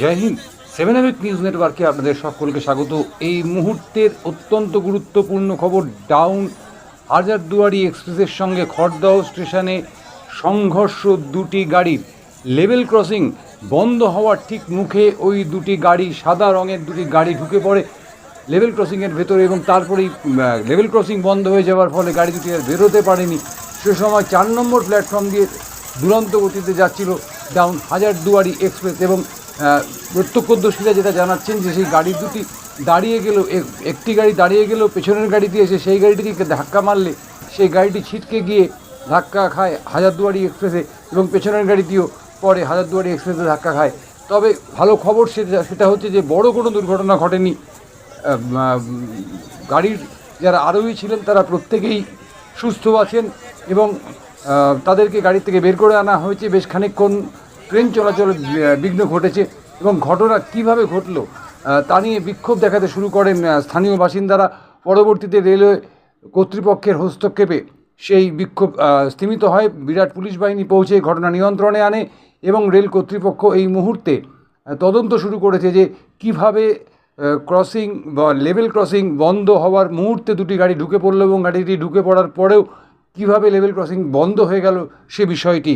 জয় হিন্দ। সেভেন এভিক নিউজ নেটওয়ার্কে আপনাদের সকলকে স্বাগত। এই মুহূর্তের অত্যন্ত গুরুত্বপূর্ণ খবর, ডাউন হাজারদুয়ারি এক্সপ্রেসের সঙ্গে খড়দহ স্টেশনে সংঘর্ষ দুটি গাড়ির। লেভেল ক্রসিং বন্ধ হওয়ার ঠিক মুখে ওই দুটি গাড়ি সাদা রঙের দুটি গাড়ি ঢুকে পড়ে লেভেল ক্রসিংয়ের ভেতরে এবং তারপরেই লেভেল ক্রসিং বন্ধ হয়ে যাওয়ার ফলে গাড়ি দুটি আর বেরোতে পারেনি। সে সময় চার নম্বর প্ল্যাটফর্ম দিয়ে দুরন্ত গতিতে যাচ্ছিল ডাউন হাজারদুয়ারি এক্সপ্রেস এবং প্রত্যক্ষদর্শীরা যেটা জানাচ্ছেন যে সেই গাড়ি দুটি দাঁড়িয়ে গেল একটি গাড়ি দাঁড়িয়ে গেল পেছনের গাড়িতে এসে সেই গাড়িটিকে ধাক্কা মারলে, সেই গাড়িটি ছিটকে গিয়ে ধাক্কা খায় হাজারদুয়ারি এক্সপ্রেসে এবং পেছনের গাড়িটিও পরে হাজারদুয়ারি এক্সপ্রেসে ধাক্কা খায়। তবে ভালো খবর সেটা সেটা হচ্ছে যে বড় কোনো দুর্ঘটনা ঘটেনি। গাড়ির যারা আরোহী ছিলেন তারা প্রত্যেকেই সুস্থ আছেন এবং তাদেরকে গাড়ি থেকে বের করে আনা হয়েছে। বেশ খানিকক্ষণ ট্রেন চলাচলে বিঘ্ন ঘটেছে এবং ঘটনা কীভাবে ঘটল তা নিয়ে বিক্ষোভ দেখাতে শুরু করেন স্থানীয় বাসিন্দারা। পরবর্তীতে রেলওয়ে কর্তৃপক্ষের হস্তক্ষেপে সেই বিক্ষোভ স্তীমিত হয়। বিরাট পুলিশ বাহিনী পৌঁছে ঘটনা নিয়ন্ত্রণে আনে এবং রেল কর্তৃপক্ষ এই মুহূর্তে তদন্ত শুরু করেছে যে কীভাবে ক্রসিং বা লেভেল ক্রসিং বন্ধ হওয়ার মুহূর্তে দুটি গাড়ি ঢুকে পড়ল এবং গাড়িটি ঢুকে পড়ার পরেও কীভাবে লেভেল ক্রসিং বন্ধ হয়ে গেল সে বিষয়টি